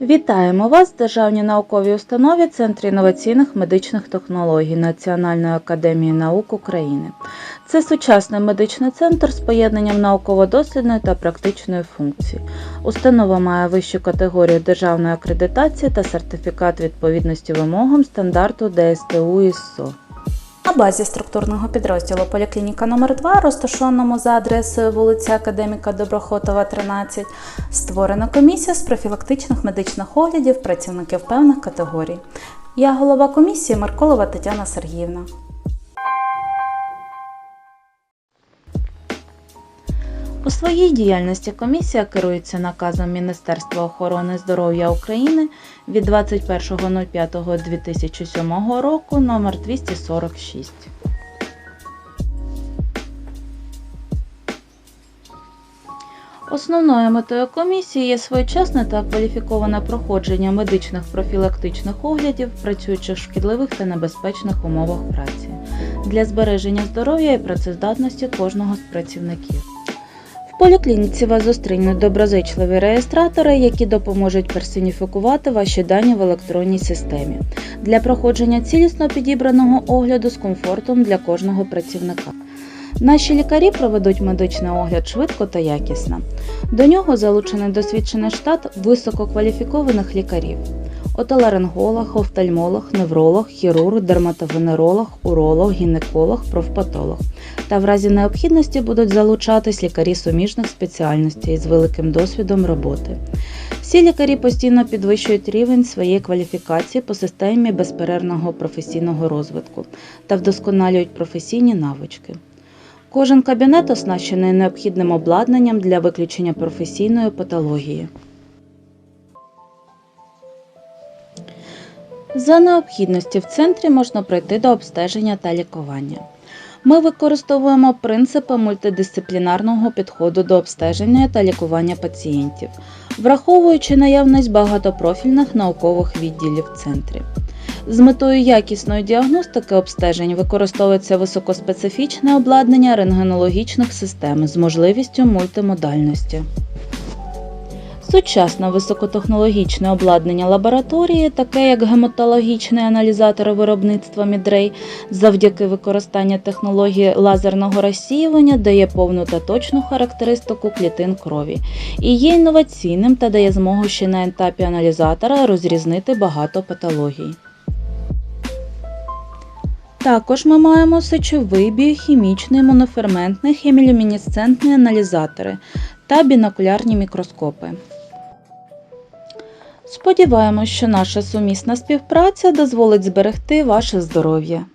Вітаємо вас в Державній науковій установі Центрі інноваційних медичних технологій Національної академії наук України. Це сучасний медичний центр з поєднанням науково-дослідної та практичної функції. Установа має вищу категорію державної акредитації та сертифікат відповідності вимогам стандарту ДСТУ ІСО. На базі структурного підрозділу поліклініка номер 2 розташованому за адресою вулиця Академіка Доброхотова, 13, створена комісія з профілактичних медичних оглядів працівників певних категорій. Я голова комісії Марколова Тетяна Сергіївна. У своїй діяльності комісія керується наказом Міністерства охорони здоров'я України від 21.05.2007 року номер 246. Основною метою комісії є своєчасне та кваліфіковане проходження медичних профілактичних оглядів, працюючих в шкідливих та небезпечних умовах праці для збереження здоров'я і працездатності кожного з працівників. Поліклініці вас зустрінуть доброзичливі реєстратори, які допоможуть персоніфікувати ваші дані в електронній системі для проходження цілісно підібраного огляду з комфортом для кожного працівника. Наші лікарі проведуть медичний огляд швидко та якісно. До нього залучений досвідчений штат висококваліфікованих лікарів: отоларинголог, офтальмолог, невролог, хірург, дерматовенеролог, уролог, гінеколог, профпатолог. Та в разі необхідності будуть залучатись лікарі суміжних спеціальностей з великим досвідом роботи. Всі лікарі постійно підвищують рівень своєї кваліфікації по системі безперервного професійного розвитку та вдосконалюють професійні навички. Кожен кабінет оснащений необхідним обладнанням для виключення професійної патології. За необхідності в центрі можна прийти до обстеження та лікування. Ми використовуємо принципи мультидисциплінарного підходу до обстеження та лікування пацієнтів, враховуючи наявність багатопрофільних наукових відділів в центрі. З метою якісної діагностики обстежень використовується високоспецифічне обладнання рентгенологічних систем з можливістю мультимодальності. Сучасне високотехнологічне обладнання лабораторії, таке як гематологічний аналізатор виробництва Мідрей, завдяки використанню технології лазерного розсіювання дає повну та точну характеристику клітин крові і є інноваційним та дає змогу ще на етапі аналізатора розрізнити багато патологій. Також ми маємо сечовий, біохімічний, моноферментний, хемілюмінесцентний аналізатори та бінокулярні мікроскопи. Сподіваємось, що наша сумісна співпраця дозволить зберегти ваше здоров'я.